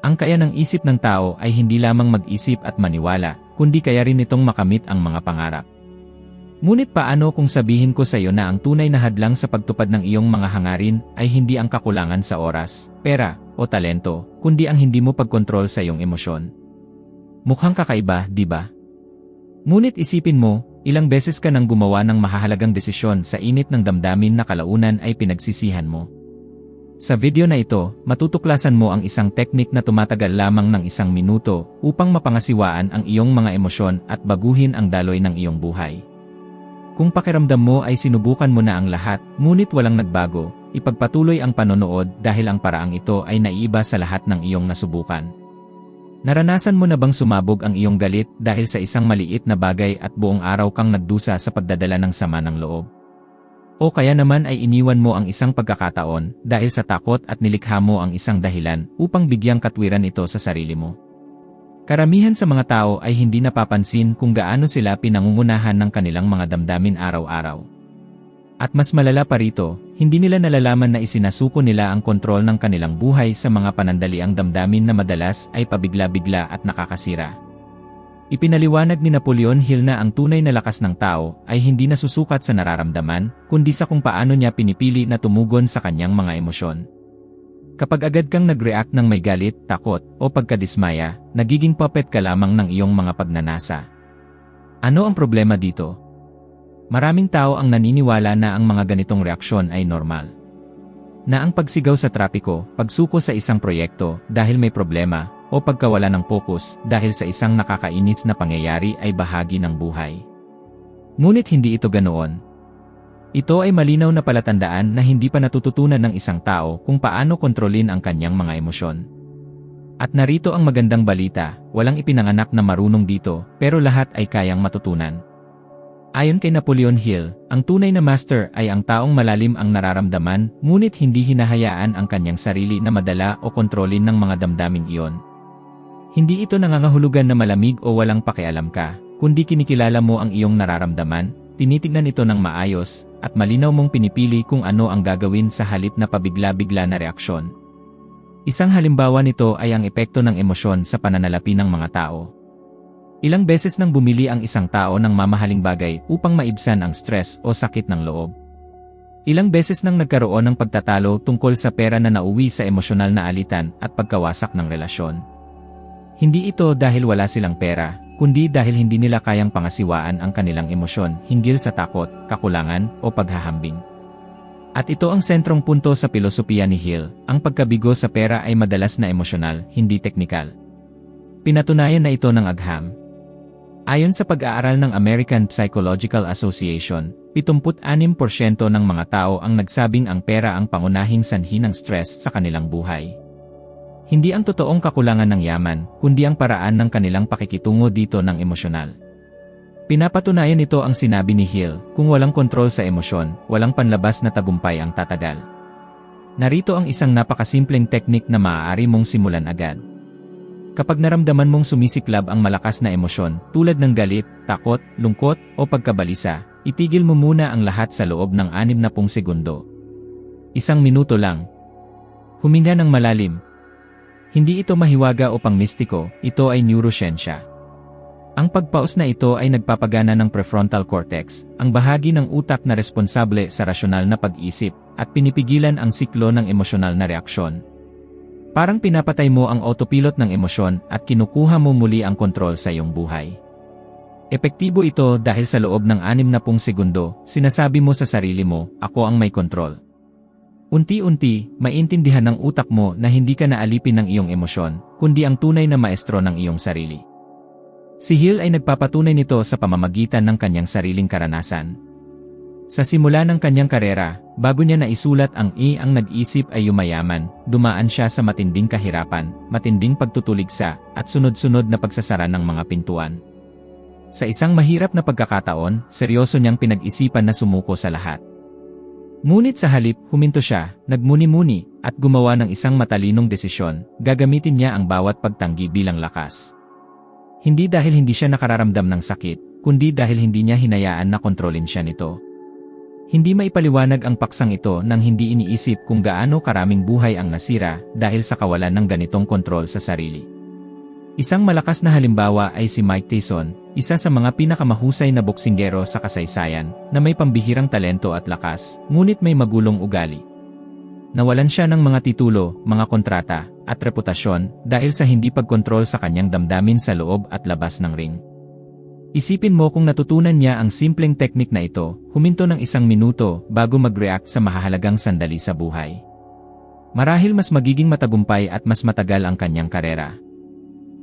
Ang kaya ng isip ng tao ay hindi lamang mag-isip at maniwala, kundi kaya rin itong makamit ang mga pangarap. Ngunit paano kung sabihin ko sa iyo na ang tunay na hadlang sa pagtupad ng iyong mga hangarin ay hindi ang kakulangan sa oras, pera, o talento, kundi ang hindi mo pagkontrol sa iyong emosyon? Mukhang kakaiba, di ba? Ngunit isipin mo, ilang beses ka nang gumawa ng mahahalagang desisyon sa init ng damdamin na kalaunan ay pinagsisihan mo. Sa video na ito, matutuklasan mo ang isang teknik na tumatagal lamang ng isang minuto upang mapangasiwaan ang iyong mga emosyon at baguhin ang daloy ng iyong buhay. Kung pakiramdam mo ay sinubukan mo na ang lahat, ngunit walang nagbago, ipagpatuloy ang panonood dahil ang paraang ito ay naiiba sa lahat ng iyong nasubukan. Naranasan mo na bang sumabog ang iyong galit dahil sa isang maliit na bagay at buong araw kang nagdusa sa pagdadala ng sama ng loob? O kaya naman ay iniwan mo ang isang pagkakataon dahil sa takot at nilikha mo ang isang dahilan upang bigyang katwiran ito sa sarili mo. Karamihan sa mga tao ay hindi napapansin kung gaano sila pinangungunahan ng kanilang mga damdamin araw-araw. At mas malala pa rito, hindi nila nalalaman na isinasuko nila ang kontrol ng kanilang buhay sa mga panandaliang damdamin na madalas ay pabigla-bigla at nakakasira. Ipinaliwanag ni Napoleon Hill na ang tunay na lakas ng tao ay hindi nasusukat sa nararamdaman, kundi sa kung paano niya pinipili na tumugon sa kanyang mga emosyon. Kapag agad kang nag-react ng may galit, takot, o pagkadismaya, nagiging puppet ka lamang ng iyong mga pagnanasa. Ano ang problema dito? Maraming tao ang naniniwala na ang mga ganitong reaksyon ay normal. Na ang pagsigaw sa trapiko, pagsuko sa isang proyekto dahil may problema, o pagkawala ng pokus dahil sa isang nakakainis na pangyayari ay bahagi ng buhay. Ngunit hindi ito ganoon. Ito ay malinaw na palatandaan na hindi pa natututunan ng isang tao kung paano kontrolin ang kanyang mga emosyon. At narito ang magandang balita, walang ipinanganak na marunong dito, pero lahat ay kayang matutunan. Ayon kay Napoleon Hill, ang tunay na master ay ang taong malalim ang nararamdaman, ngunit hindi hinahayaan ang kanyang sarili na madala o kontrolin ng mga damdaming iyon. Hindi ito nangangahulugan na malamig o walang pakialam ka, kundi kinikilala mo ang iyong nararamdaman, tinitignan ito ng maayos, at malinaw mong pinipili kung ano ang gagawin sa halip na pabigla-bigla na reaksyon. Isang halimbawa nito ay ang epekto ng emosyon sa pananalapi ng mga tao. Ilang beses nang bumili ang isang tao ng mamahaling bagay upang maibsan ang stress o sakit ng loob. Ilang beses nang nagkaroon ng pagtatalo tungkol sa pera na nauwi sa emosyonal na alitan at pagkawasak ng relasyon. Hindi ito dahil wala silang pera, kundi dahil hindi nila kayang pangasiwaan ang kanilang emosyon hinggil sa takot, kakulangan, o paghahambing. At ito ang sentrong punto sa pilosopiya ni Hill, ang pagkabigo sa pera ay madalas na emosyonal, hindi teknikal. Pinatunayan na ito ng agham. Ayon sa pag-aaral ng American Psychological Association, 76% ng mga tao ang nagsabing ang pera ang pangunahing sanhi ng stress sa kanilang buhay. Hindi ang totoong kakulangan ng yaman, kundi ang paraan ng kanilang pakikitungo dito ng emosyonal. Pinapatunayan nito ang sinabi ni Hill, kung walang kontrol sa emosyon, walang panlabas na tagumpay ang tatagal. Narito ang isang napakasimpleng teknik na maaari mong simulan agad. Kapag naramdaman mong sumisiklab ang malakas na emosyon, tulad ng galit, takot, lungkot, o pagkabalisa, itigil mo muna ang lahat sa loob ng 60 segundo. Isang minuto lang. Huminga ng malalim, hindi ito mahiwaga o pangmistiko, ito ay neuroscience. Ang pagpaus na ito ay nagpapagana ng prefrontal cortex, ang bahagi ng utak na responsable sa rasyonal na pag-isip, at pinipigilan ang siklo ng emosyonal na reaksyon. Parang pinapatay mo ang autopilot ng emosyon at kinukuha mo muli ang kontrol sa iyong buhay. Epektibo ito dahil sa loob ng 60 segundo, sinasabi mo sa sarili mo, ako ang may kontrol. Unti-unti, maintindihan ng utak mo na hindi ka naalipin ng iyong emosyon, kundi ang tunay na maestro ng iyong sarili. Si Hill ay nagpapatunay nito sa pamamagitan ng kanyang sariling karanasan. Sa simula ng kanyang karera, bago niya naisulat ang E ang nag-isip ay yumayaman, dumaan siya sa matinding kahirapan, matinding pagtutuligsa, at sunod-sunod na pagsasara ng mga pintuan. Sa isang mahirap na pagkakataon, seryoso niyang pinag-isipan na sumuko sa lahat. Ngunit sa halip, huminto siya, nagmuni-muni, at gumawa ng isang matalinong desisyon, gagamitin niya ang bawat pagtanggi bilang lakas. Hindi dahil hindi siya nakararamdam ng sakit, kundi dahil hindi niya hinayaan na kontrolin siya nito. Hindi maipaliwanag ang paksang ito nang hindi iniisip kung gaano karaming buhay ang nasira dahil sa kawalan ng ganitong kontrol sa sarili. Isang malakas na halimbawa ay si Mike Tyson, isa sa mga pinakamahusay na boksinggero sa kasaysayan na may pambihirang talento at lakas, ngunit may magulong ugali. Nawalan siya ng mga titulo, mga kontrata, at reputasyon dahil sa hindi pagkontrol sa kanyang damdamin sa loob at labas ng ring. Isipin mo kung natutunan niya ang simpleng teknik na ito, huminto ng isang minuto bago mag-react sa mahahalagang sandali sa buhay. Marahil mas magiging matagumpay at mas matagal ang kanyang karera.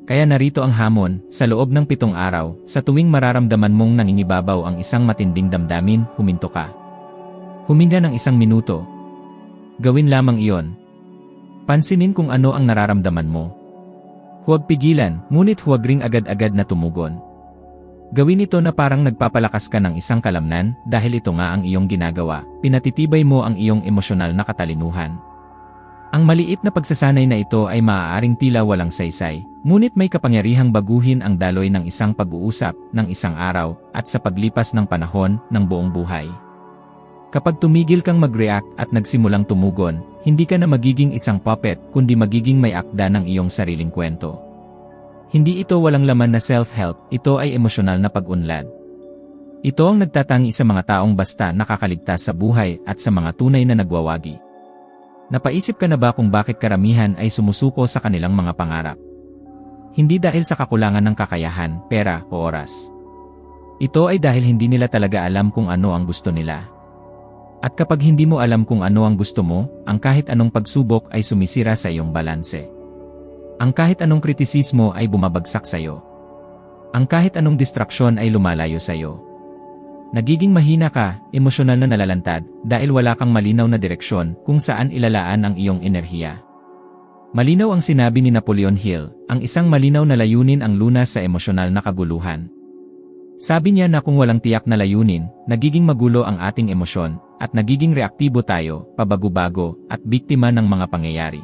Kaya narito ang hamon, sa loob ng pitong araw, sa tuwing mararamdaman mong nangingibabaw ang isang matinding damdamin, huminto ka. Huminga ng isang minuto. Gawin lamang iyon. Pansinin kung ano ang nararamdaman mo. Huwag pigilan, ngunit huwag ring agad-agad na tumugon. Gawin ito na parang nagpapalakas ka ng isang kalamnan dahil ito nga ang iyong ginagawa, pinatitibay mo ang iyong emosyonal na katalinuhan. Ang maliit na pagsasanay na ito ay maaaring tila walang saysay, ngunit may kapangyarihang baguhin ang daloy ng isang pag-uusap, ng isang araw, at sa paglipas ng panahon, ng buong buhay. Kapag tumigil kang mag-react at nagsimulang tumugon, hindi ka na magiging isang puppet kundi magiging may akda ng iyong sariling kwento. Hindi ito walang laman na self-help, ito ay emosyonal na pag-unlad. Ito ang nagtatangi sa mga taong basta nakakaligtas sa buhay at sa mga tunay na nagwawagi. Napaisip ka na ba kung bakit karamihan ay sumusuko sa kanilang mga pangarap? Hindi dahil sa kakulangan ng kakayahan, pera o oras. Ito ay dahil hindi nila talaga alam kung ano ang gusto nila. At kapag hindi mo alam kung ano ang gusto mo, ang kahit anong pagsubok ay sumisira sa iyong balanse. Ang kahit anong kritisismo ay bumabagsak sa iyo. Ang kahit anong distraksyon ay lumalayo sa iyo. Nagiging mahina ka, emosyonal na nalalantad, dahil wala kang malinaw na direksyon kung saan ilalaan ang iyong enerhiya. Malinaw ang sinabi ni Napoleon Hill, ang isang malinaw na layunin ang lunas sa emosyonal na kaguluhan. Sabi niya na kung walang tiyak na layunin, nagiging magulo ang ating emosyon, at nagiging reaktibo tayo, pabago-bago, at biktima ng mga pangyayari.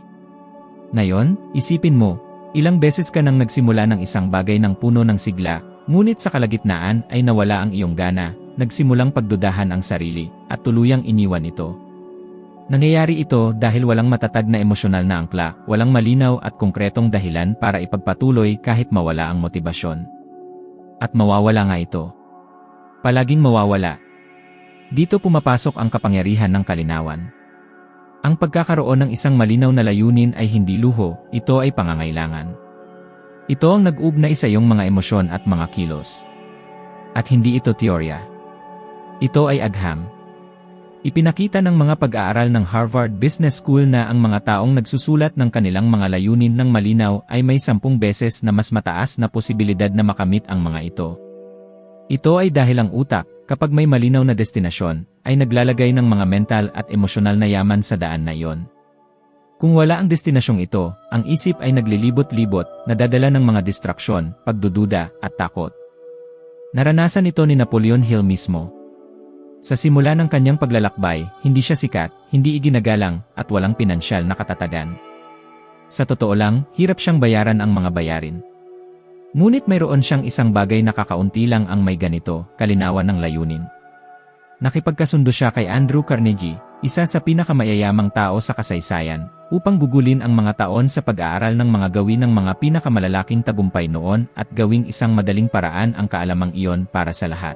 Ngayon, isipin mo, ilang beses ka nang nagsimula ng isang bagay ng puno ng sigla, ngunit sa kalagitnaan ay nawala ang iyong gana, nagsimulang pagdudahan ang sarili, at tuluyang iniwan ito. Nangyayari ito dahil walang matatag na emosyonal na angkla, walang malinaw at konkretong dahilan para ipagpatuloy kahit mawala ang motibasyon. At mawawala nga ito. Palaging mawawala. Dito pumapasok ang kapangyarihan ng kalinawan. Ang pagkakaroon ng isang malinaw na layunin ay hindi luho, ito ay pangangailangan. Ito ang nag-ugnay sa iyong mga emosyon at mga kilos. At hindi ito teorya. Ito ay agham. Ipinakita ng mga pag-aaral ng Harvard Business School na ang mga taong nagsusulat ng kanilang mga layunin ng malinaw ay may sampung beses na mas mataas na posibilidad na makamit ang mga ito. Ito ay dahil ang utak, kapag may malinaw na destinasyon, ay naglalagay ng mga mental at emosyonal na yaman sa daan na iyon. Kung wala ang destinasyong ito, ang isip ay naglilibot-libot, nadadala ng mga distraksyon, pagdududa, at takot. Naranasan ito ni Napoleon Hill mismo. Sa simula ng kanyang paglalakbay, hindi siya sikat, hindi iginagalang, at walang pinansyal na katatagan. Sa totoo lang, hirap siyang bayaran ang mga bayarin. Ngunit mayroon siyang isang bagay na kakaunti lang ang may ganito, kalinawan ng layunin. Nakipagkasundo siya kay Andrew Carnegie, isa sa pinakamayayamang tao sa kasaysayan, upang gugulin ang mga taon sa pag-aaral ng mga gawin ng mga pinakamalalaking tagumpay noon at gawing isang madaling paraan ang kaalamang iyon para sa lahat.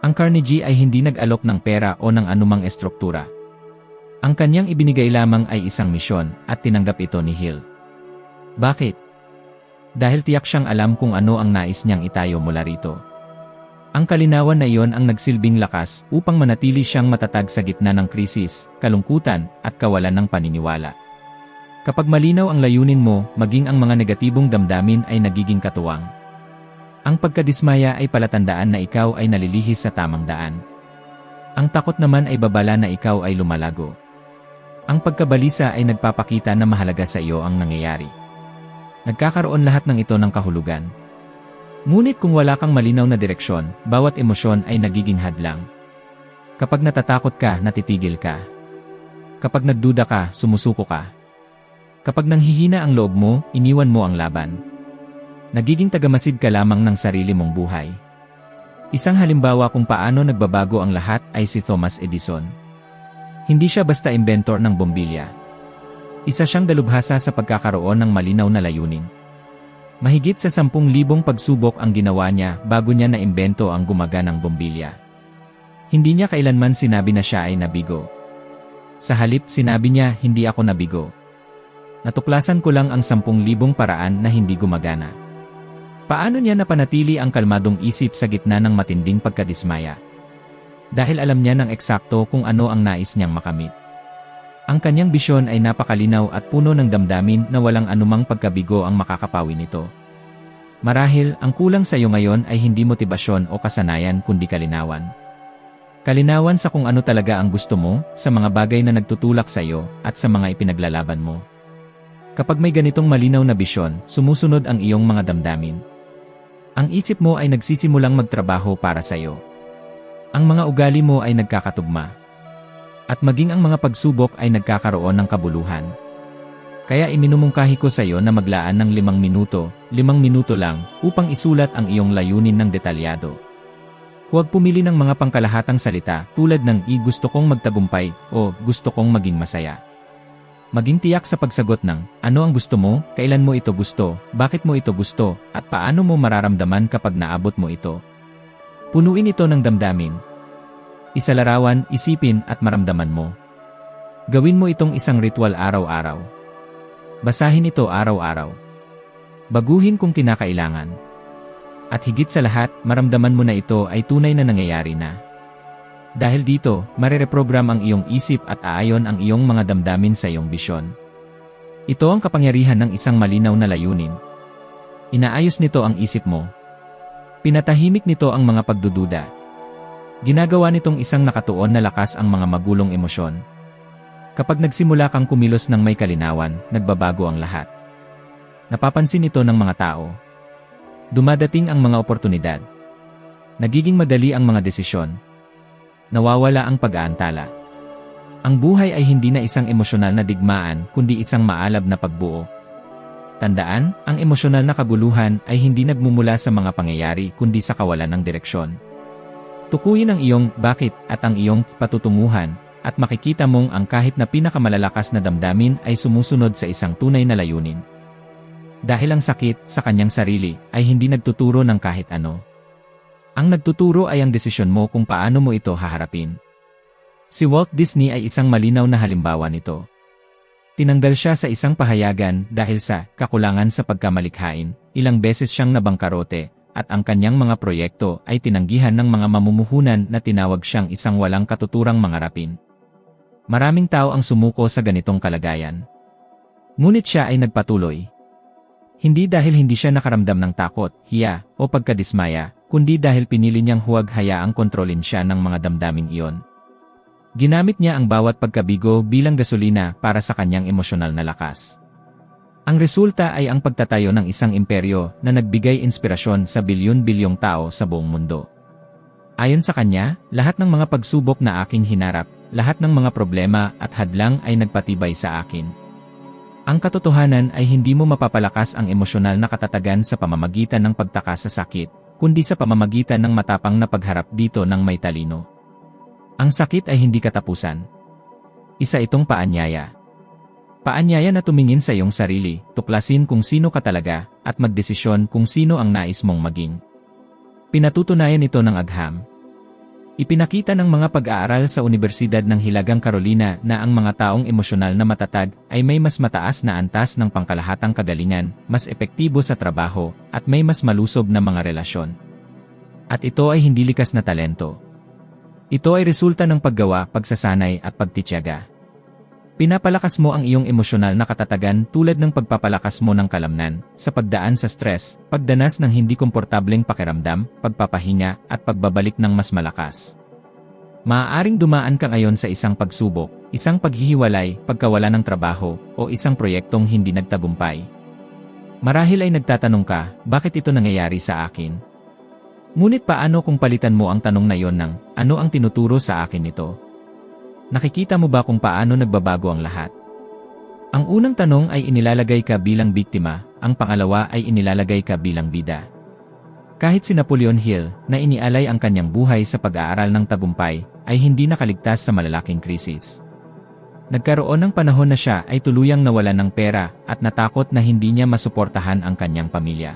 Ang Carnegie ay hindi nag-alok ng pera o ng anumang estruktura. Ang kanyang ibinigay lamang ay isang misyon at tinanggap ito ni Hill. Bakit? Dahil tiyak siyang alam kung ano ang nais niyang itayo mula rito. Ang kalinawan na iyon ang nagsilbing lakas upang manatili siyang matatag sa gitna ng krisis, kalungkutan, at kawalan ng paniniwala. Kapag malinaw ang layunin mo, maging ang mga negatibong damdamin ay nagiging katuwang. Ang pagkadismaya ay palatandaan na ikaw ay nalilihis sa tamang daan. Ang takot naman ay babala na ikaw ay lumalago. Ang pagkabalisa ay nagpapakita na mahalaga sa iyo ang nangyayari. Nagkakaroon lahat ng ito ng kahulugan, Ngunit kung wala kang malinaw na direksyon, bawat emosyon ay nagiging hadlang. Kapag natatakot ka, natitigil ka. Kapag nagduda ka, sumusuko ka. Kapag nanghihina ang loob mo, iniwan mo ang laban. Nagiging tagamasid ka lamang ng sarili mong buhay. Isang halimbawa kung paano nagbabago ang lahat ay si Thomas Edison. Hindi siya basta inventor ng bombilya. Isa siyang dalubhasa sa pagkakaroon ng malinaw na layunin. Mahigit sa 10,000 pagsubok ang ginawa niya bago niya naimbento ang gumaganang bombilya. Hindi niya kailanman sinabi na siya ay nabigo. Sa halip sinabi niya hindi ako nabigo. Natuklasan ko lang ang 10,000 paraan na hindi gumagana. Paano niya napanatili ang kalmadong isip sa gitna ng matinding pagkadismaya? Dahil alam niya ng eksakto kung ano ang nais niyang makamit. Ang kanyang bisyon ay napakalinaw at puno ng damdamin na walang anumang pagkabigo ang makakapawi nito. Marahil, ang kulang sa iyo ngayon ay hindi motibasyon o kasanayan kundi kalinawan. Kalinawan sa kung ano talaga ang gusto mo, sa mga bagay na nagtutulak sa iyo, at sa mga ipinaglalaban mo. Kapag may ganitong malinaw na bisyon, sumusunod ang iyong mga damdamin. Ang isip mo ay nagsisimulang magtrabaho para sa iyo. Ang mga ugali mo ay nagkakatugma. At maging ang mga pagsubok ay nagkakaroon ng kabuluhan. Kaya iminumungkahi ko sa iyo na maglaan ng limang minuto, limang minuto lang, upang isulat ang iyong layunin ng detalyado. Huwag pumili ng mga pangkalahatang salita tulad ng i gusto kong magtagumpay o gusto kong maging masaya. Maging tiyak sa pagsagot ng, ano ang gusto mo, kailan mo ito gusto, bakit mo ito gusto, at paano mo mararamdaman kapag naabot mo ito. Punuin ito ng damdamin. Isalarawan, isipin, at maramdaman mo. Gawin mo itong isang ritual araw-araw. Basahin ito araw-araw. Baguhin kung kinakailangan. At higit sa lahat, maramdaman mo na ito ay tunay na nangyayari na. Dahil dito, marereprogram ang iyong isip at aayon ang iyong mga damdamin sa iyong bisyon. Ito ang kapangyarihan ng isang malinaw na layunin. Inaayos nito ang isip mo. Pinatahimik nito ang mga pagdududa. Ginagawa nitong isang nakatuon na lakas ang mga magulong emosyon. Kapag nagsimula kang kumilos ng may kalinawan, nagbabago ang lahat. Napapansin ito ng mga tao. Dumadating ang mga oportunidad. Nagiging madali ang mga desisyon, nawawala ang pag-aantala. Ang buhay ay hindi na isang emosyonal na digmaan kundi isang maalab na pagbuo. Tandaan, ang emosyonal na kaguluhan ay hindi nagmumula sa mga pangyayari kundi sa kawalan ng direksyon. Tukuyin ang iyong bakit at ang iyong patutunguhan at makikita mong ang kahit na pinakamalalakas na damdamin ay sumusunod sa isang tunay na layunin. Dahil ang sakit sa kanyang sarili ay hindi nagtuturo ng kahit ano. Ang nagtuturo ay ang desisyon mo kung paano mo ito haharapin. Si Walt Disney ay isang malinaw na halimbawa nito. Tinanggal siya sa isang pahayagan dahil sa kakulangan sa pagkamalikhain, ilang beses siyang nabangkarote, at ang kanyang mga proyekto ay tinanggihan ng mga mamumuhunan na tinawag siyang isang walang katuturang mangarapin. Maraming tao ang sumuko sa ganitong kalagayan. Ngunit siya ay nagpatuloy. Hindi dahil hindi siya nakaramdam ng takot, hiya, o pagkadismaya, kundi dahil pinili niyang huwag hayaang kontrolin siya ng mga damdaming iyon. Ginamit niya ang bawat pagkabigo bilang gasolina para sa kanyang emosyonal na lakas. Ang resulta ay ang pagtatayo ng isang imperyo na nagbigay inspirasyon sa bilyon-bilyong tao sa buong mundo. Ayon sa kanya, lahat ng mga pagsubok na aking hinarap, lahat ng mga problema at hadlang ay nagpatibay sa akin. Ang katotohanan ay hindi mo mapapalakas ang emosyonal na katatagan sa pamamagitan ng pagtaka sa sakit, kundi sa pamamagitan ng matapang na pagharap dito ng may talino. Ang sakit ay hindi katapusan. Isa itong paanyaya. Paanyaya na tumingin sa iyong sarili, tuklasin kung sino ka talaga, at magdesisyon kung sino ang nais mong maging. Pinatutunayan ito ng agham, Ipinakita ng mga pag-aaral sa Universidad ng Hilagang Carolina na ang mga taong emosyonal na matatag ay may mas mataas na antas ng pangkalahatang kagalingan, mas epektibo sa trabaho, at may mas malusob na mga relasyon. At ito ay hindi likas na talento. Ito ay resulta ng paggawa, pagsasanay at pagtityaga. Pinapalakas mo ang iyong emosyonal na katatagan tulad ng pagpapalakas mo ng kalamnan, sa pagdaan sa stress, pagdanas ng hindi komportableng pakiramdam, pagpapahinga, at pagbabalik ng mas malakas. Maaaring dumaan ka ngayon sa isang pagsubok, isang paghihiwalay, pagkawala ng trabaho, o isang proyektong hindi nagtagumpay. Marahil ay nagtatanong ka, bakit ito nangyayari sa akin? Ngunit paano kung palitan mo ang tanong na yon ng, ano ang tinuturo sa akin ito? Nakikita mo ba kung paano nagbabago ang lahat? Ang unang tanong ay inilalagay ka bilang biktima, ang pangalawa ay inilalagay ka bilang bida. Kahit si Napoleon Hill, na inialay ang kanyang buhay sa pag-aaral ng tagumpay, ay hindi nakaligtas sa malalaking krisis. Nagkaroon ng panahon na siya ay tuluyang nawalan ng pera at natakot na hindi niya masuportahan ang kanyang pamilya.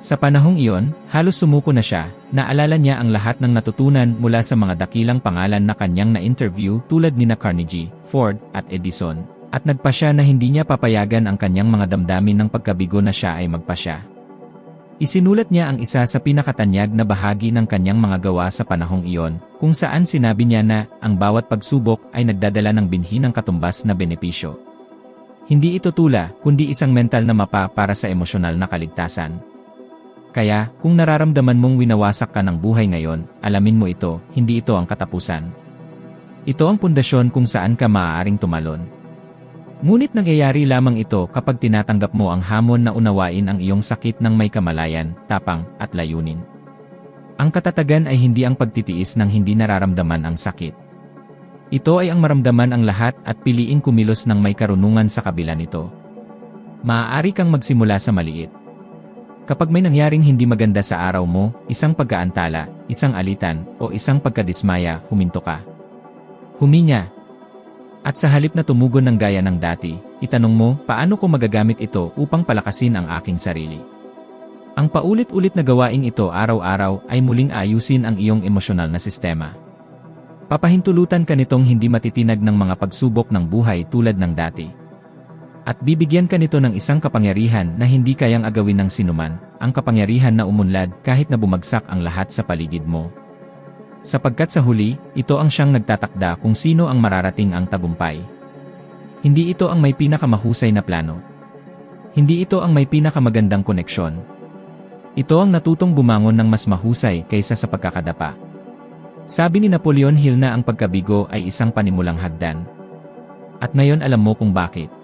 Sa panahong iyon, halos sumuko na siya, naalala niya ang lahat ng natutunan mula sa mga dakilang pangalan na kanyang na-interview tulad ni na Carnegie, Ford, at Edison, at nagpa siya na hindi niya papayagan ang kanyang mga damdamin ng pagkabigo na siya ay magpasya. Isinulat niya ang isa sa pinakatanyag na bahagi ng kanyang mga gawa sa panahong iyon, kung saan sinabi niya na ang bawat pagsubok ay nagdadala ng binhi ng katumbas na benepisyo. Hindi ito tula, kundi isang mental na mapa para sa emosyonal na kaligtasan. Kaya, kung nararamdaman mong winawasak ka ng buhay ngayon, alamin mo ito, hindi ito ang katapusan. Ito ang pundasyon kung saan ka maaaring tumalon. Ngunit nangyayari lamang ito kapag tinatanggap mo ang hamon na unawain ang iyong sakit ng may kamalayan, tapang, at layunin. Ang katatagan ay hindi ang pagtitiis ng hindi nararamdaman ang sakit. Ito ay ang maramdaman ang lahat at piliin kumilos ng may karunungan sa kabila nito. Maaari kang magsimula sa maliit. Kapag may nangyaring hindi maganda sa araw mo, isang pagkaantala, isang alitan, o isang pagkadismaya, huminto ka. Huminya, at sa halip na tumugon ng gaya ng dati, itanong mo, paano ko magagamit ito upang palakasin ang aking sarili? Ang paulit-ulit na gawaing ito araw-araw ay muling ayusin ang iyong emosyonal na sistema. Papahintulutan ka nitong hindi matitinag ng mga pagsubok ng buhay tulad ng dati. At bibigyan ka nito ng isang kapangyarihan na hindi kayang agawin ng sinuman, ang kapangyarihan na umunlad kahit na bumagsak ang lahat sa paligid mo. Sapagkat sa huli, ito ang siyang nagtatakda kung sino ang mararating ang tagumpay. Hindi ito ang may pinakamahusay na plano. Hindi ito ang may pinakamagandang koneksyon. Ito ang natutong bumangon ng mas mahusay kaysa sa pagkakadapa. Sabi ni Napoleon Hill na ang pagkabigo ay isang panimulang hagdan. At ngayon alam mo kung bakit.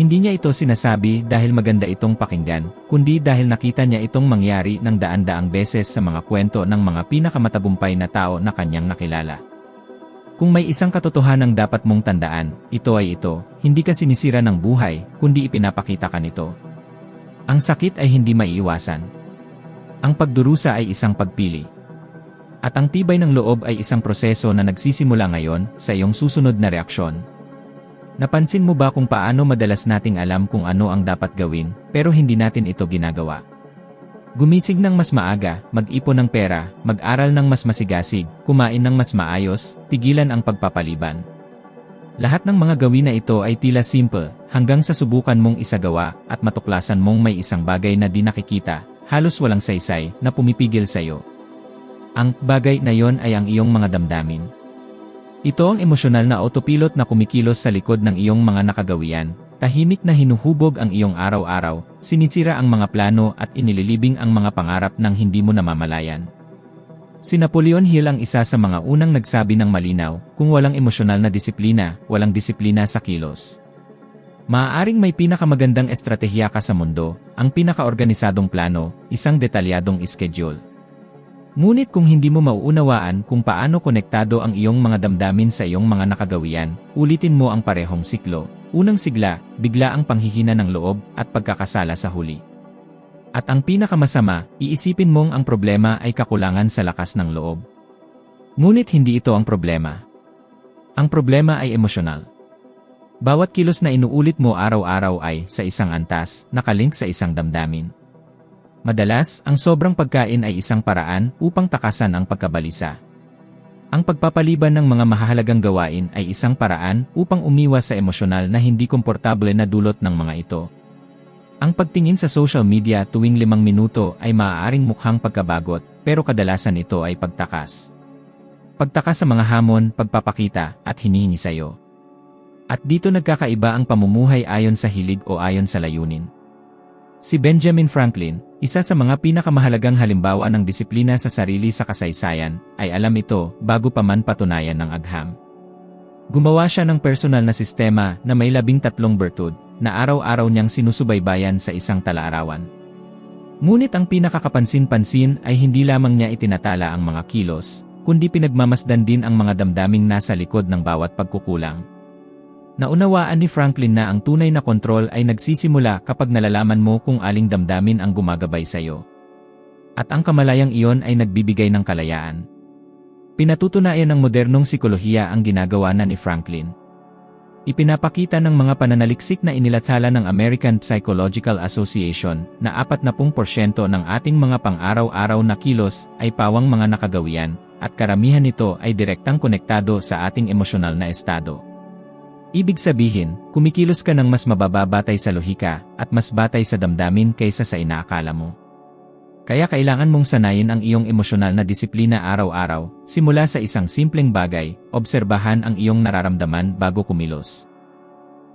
Hindi niya ito sinasabi dahil maganda itong pakinggan, kundi dahil nakita niya itong mangyari ng daan-daang beses sa mga kwento ng mga pinakamatagumpay na tao na kanyang nakilala. Kung may isang katotohanang dapat mong tandaan, ito ay ito, hindi ka sinisira ng buhay, kundi ipinapakita ka nito. Ang sakit ay hindi maiiwasan. Ang pagdurusa ay isang pagpili. At ang tibay ng loob ay isang proseso na nagsisimula ngayon sa iyong susunod na reaksyon. Napansin mo ba kung paano madalas nating alam kung ano ang dapat gawin, pero hindi natin ito ginagawa? Gumisig ng mas maaga, mag-ipon ng pera, mag-aral ng mas masigasig, kumain ng mas maayos, tigilan ang pagpapaliban. Lahat ng mga gawin na ito ay tila simple, hanggang sa subukan mong isagawa at matuklasan mong may isang bagay na di nakikita, halos walang saysay, na pumipigil sa iyo. Ang bagay na yon ay ang iyong mga damdamin. Ito ang emosyonal na autopilot na kumikilos sa likod ng iyong mga nakagawian, tahimik na hinuhubog ang iyong araw-araw, sinisira ang mga plano at inililibing ang mga pangarap ng hindi mo namamalayan. Si Napoleon Hill ang isa sa mga unang nagsabi ng malinaw, kung walang emosyonal na disiplina, walang disiplina sa kilos. Maaaring may pinakamagandang estratehiya ka sa mundo, ang pinakaorganisadong plano, isang detalyadong schedule. Ngunit kung hindi mo mauunawaan kung paano konektado ang iyong mga damdamin sa iyong mga nakagawian, ulitin mo ang parehong siklo. Unang sigla, bigla ang panghihina ng loob at pagkakasala sa huli. At ang pinakamasama, iisipin mong ang problema ay kakulangan sa lakas ng loob. Ngunit hindi ito ang problema. Ang problema ay emosyonal. Bawat kilos na inuulit mo araw-araw ay, sa isang antas, nakalink sa isang damdamin. Madalas, ang sobrang pagkain ay isang paraan upang takasan ang pagkabalisa. Ang pagpapaliban ng mga mahalagang gawain ay isang paraan upang umiwas sa emosyonal na hindi komportable na dulot ng mga ito. Ang pagtingin sa social media tuwing limang minuto ay maaaring mukhang pagkabagot, pero kadalasan ito ay pagtakas. Pagtakas sa mga hamon, pagpapakita, at hinihingi sa iyo. At dito nagkakaiba ang pamumuhay ayon sa hilig o ayon sa layunin. Si Benjamin Franklin, isa sa mga pinakamahalagang halimbawa ng disiplina sa sarili sa kasaysayan, ay alam ito bago pa man patunayan ng agham. Gumawa siya ng personal na sistema na may labing tatlong bertud na araw-araw niyang sinusubaybayan sa isang talaarawan. Ngunit ang pinakakapansin-pansin ay hindi lamang niya itinatala ang mga kilos, kundi pinagmamasdan din ang mga damdaming nasa likod ng bawat pagkukulang. Naunawaan ni Franklin na ang tunay na kontrol ay nagsisimula kapag nalalaman mo kung aling damdamin ang gumagabay sa iyo. At ang kamalayang iyon ay nagbibigay ng kalayaan. Pinatutunayan ng modernong sikolohiya ang ginagawa na ni Franklin. Ipinapakita ng mga pananaliksik na inilathala ng American Psychological Association na 40% ng ating mga pang-araw-araw na kilos ay pawang mga nakagawian, at karamihan nito ay direktang konektado sa ating emosyonal na estado. Ibig sabihin, kumikilos ka ng mas mababa batay sa lohika at mas batay sa damdamin kaysa sa inaakala mo. Kaya kailangan mong sanayin ang iyong emosyonal na disiplina araw-araw, simula sa isang simpleng bagay, obserbahan ang iyong nararamdaman bago kumilos.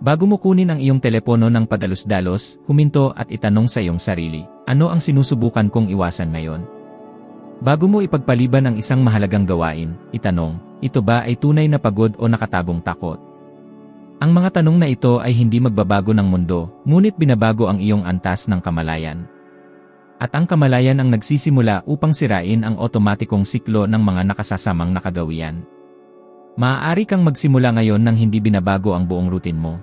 Bago mo kunin ang iyong telepono ng padalos-dalos, huminto at itanong sa iyong sarili, ano ang sinusubukan kong iwasan ngayon? Bago mo ipagpaliban ang isang mahalagang gawain, itanong, ito ba ay tunay na pagod o nakatagong takot? Ang mga tanong na ito ay hindi magbabago ng mundo, ngunit binabago ang iyong antas ng kamalayan. At ang kamalayan ang nagsisimula upang sirain ang otomatikong siklo ng mga nakasasamang nakagawian. Maaari kang magsimula ngayon nang hindi binabago ang buong routine mo.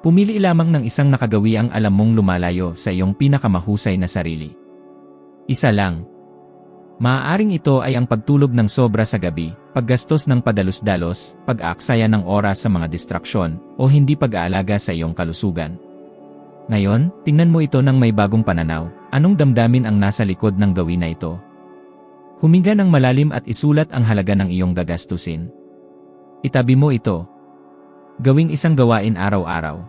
Pumili lamang ng isang nakagawiang alam mong lumalayo sa iyong pinakamahusay na sarili. Isa lang. Maaaring ito ay ang pagtulog ng sobra sa gabi, paggastos ng padalos-dalos, pag-aaksaya ng oras sa mga distraksyon, o hindi pag-aalaga sa iyong kalusugan. Ngayon, tingnan mo ito ng may bagong pananaw. Anong damdamin ang nasa likod ng gawin na ito? Huminga ng malalim at isulat ang halaga ng iyong gagastusin. Itabi mo ito. Gawing isang gawain araw-araw.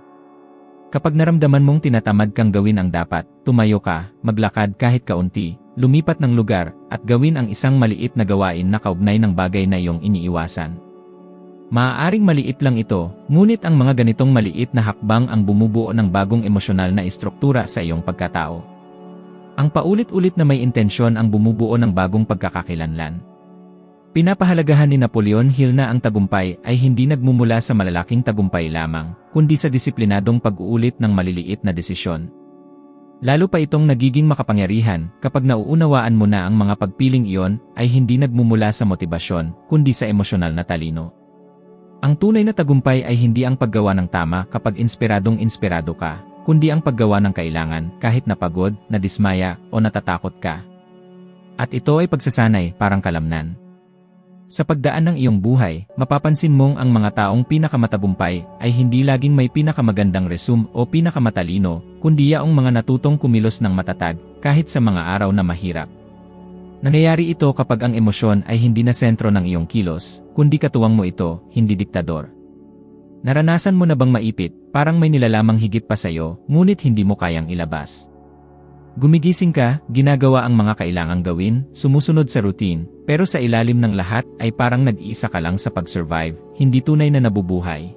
Kapag naramdaman mong tinatamad kang gawin ang dapat, tumayo ka, maglakad kahit kaunti, lumipat ng lugar, at gawin ang isang maliit na gawain na kaugnay ng bagay na iyong iniiwasan. Maaaring maliit lang ito, ngunit ang mga ganitong maliit na hakbang ang bumubuo ng bagong emosyonal na istruktura sa iyong pagkatao. Ang paulit-ulit na may intensyon ang bumubuo ng bagong pagkakakilanlan. Pinapahalagahan ni Napoleon Hill na ang tagumpay ay hindi nagmumula sa malalaking tagumpay lamang, kundi sa disiplinadong pag-uulit ng maliliit na desisyon. Lalo pa itong nagiging makapangyarihan kapag nauunawaan mo na ang mga pagpiling iyon ay hindi nagmumula sa motibasyon, kundi sa emosyonal na talino. Ang tunay na tagumpay ay hindi ang paggawa ng tama kapag inspiradong inspirado ka, kundi ang paggawa ng kailangan kahit napagod, nadismaya, o natatakot ka. At ito ay pagsasanay parang kalamnan. Sa pagdaan ng iyong buhay, mapapansin mong ang mga taong pinakamatagumpay ay hindi laging may pinakamagandang resume o pinakamatalino, kundi yaong mga natutong kumilos ng matatag kahit sa mga araw na mahirap. Nangyayari ito kapag ang emosyon ay hindi na sentro ng iyong kilos, kundi katuwang mo ito, hindi diktador. Naranasan mo na bang maipit, parang may nilalamang higit pa sa'yo, ngunit hindi mo kayang ilabas? Gumigising ka, ginagawa ang mga kailangang gawin, sumusunod sa routine, pero sa ilalim ng lahat ay parang nag-iisa ka lang sa pag-survive, hindi tunay na nabubuhay.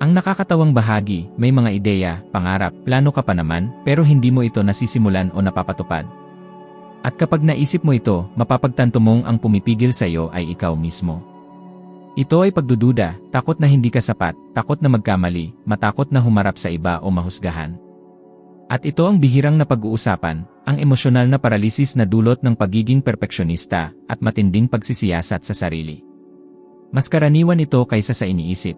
Ang nakakatawang bahagi, may mga ideya, pangarap, plano ka pa naman, pero hindi mo ito nasisimulan o napapatupad. At kapag naisip mo ito, mapapagtanto mong ang pumipigil sa iyo ay ikaw mismo. Ito ay pagdududa, takot na hindi ka sapat, takot na magkamali, matakot na humarap sa iba o mahusgahan. At ito ang bihirang na pag-uusapan, ang emosyonal na paralisis na dulot ng pagiging perpeksyonista at matinding pagsisiyasat sa sarili. Mas karaniwan ito kaysa sa iniisip.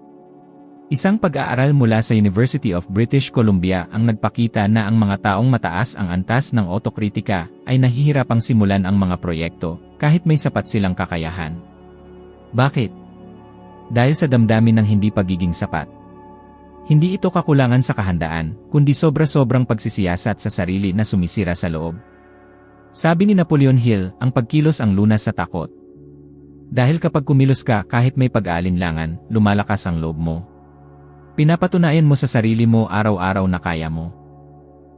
Isang pag-aaral mula sa University of British Columbia ang nagpakita na ang mga taong mataas ang antas ng otokritika ay nahihirapang simulan ang mga proyekto kahit may sapat silang kakayahan. Bakit? Dahil sa damdamin ng hindi pagiging sapat. Hindi ito kakulangan sa kahandaan, kundi sobra-sobrang pagsisiyasat sa sarili na sumisira sa loob. Sabi ni Napoleon Hill, ang pagkilos ang lunas sa takot. Dahil kapag kumilos ka kahit may pag-aalinlangan, lumalakas ang loob mo. Pinapatunayan mo sa sarili mo araw-araw na kaya mo.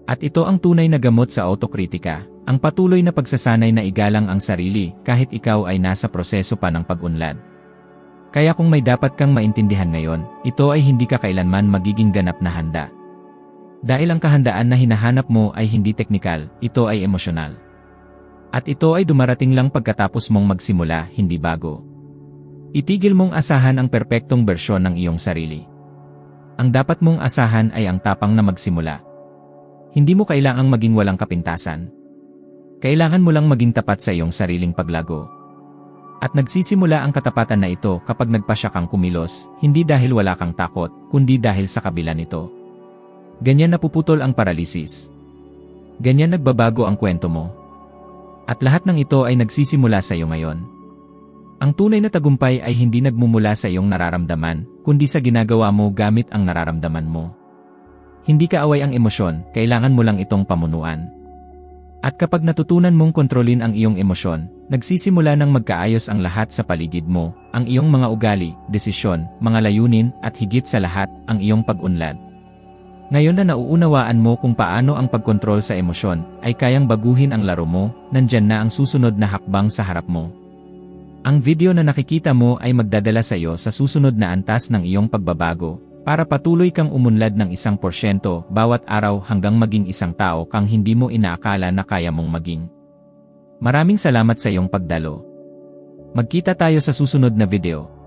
At ito ang tunay na gamot sa autokritika, ang patuloy na pagsasanay na igalang ang sarili kahit ikaw ay nasa proseso pa ng pag-unlad. Kaya kung may dapat kang maintindihan ngayon, ito ay hindi ka kailanman magiging ganap na handa. Dahil ang kahandaan na hinahanap mo ay hindi teknikal, ito ay emosyonal. At ito ay dumarating lang pagkatapos mong magsimula, hindi bago. Itigil mong asahan ang perpektong bersyon ng iyong sarili. Ang dapat mong asahan ay ang tapang na magsimula. Hindi mo kailangang maging walang kapintasan. Kailangan mo lang maging tapat sa iyong sariling paglago. At nagsisimula ang katapatan na ito kapag nagpasya kang kumilos, hindi dahil wala kang takot, kundi dahil sa kabila nito. Ganyan napuputol ang paralisis. Ganyan nagbabago ang kwento mo. At lahat ng ito ay nagsisimula sa iyo ngayon. Ang tunay na tagumpay ay hindi nagmumula sa iyong nararamdaman, kundi sa ginagawa mo gamit ang nararamdaman mo. Hindi ka away ang emosyon, kailangan mo lang itong pamunuan. At kapag natutunan mong kontrolin ang iyong emosyon, nagsisimula ng magkaayos ang lahat sa paligid mo, ang iyong mga ugali, desisyon, mga layunin, at higit sa lahat, ang iyong pag-unlad. Ngayon na nauunawaan mo kung paano ang pagkontrol sa emosyon ay kayang baguhin ang laro mo, nandyan na ang susunod na hakbang sa harap mo. Ang video na nakikita mo ay magdadala sa iyo sa susunod na antas ng iyong pagbabago, para patuloy kang umunlad ng isang porsyento bawat araw hanggang maging isang tao kang hindi mo inaakala na kaya mong maging. Maraming salamat sa iyong pagdalo. Magkita tayo sa susunod na video.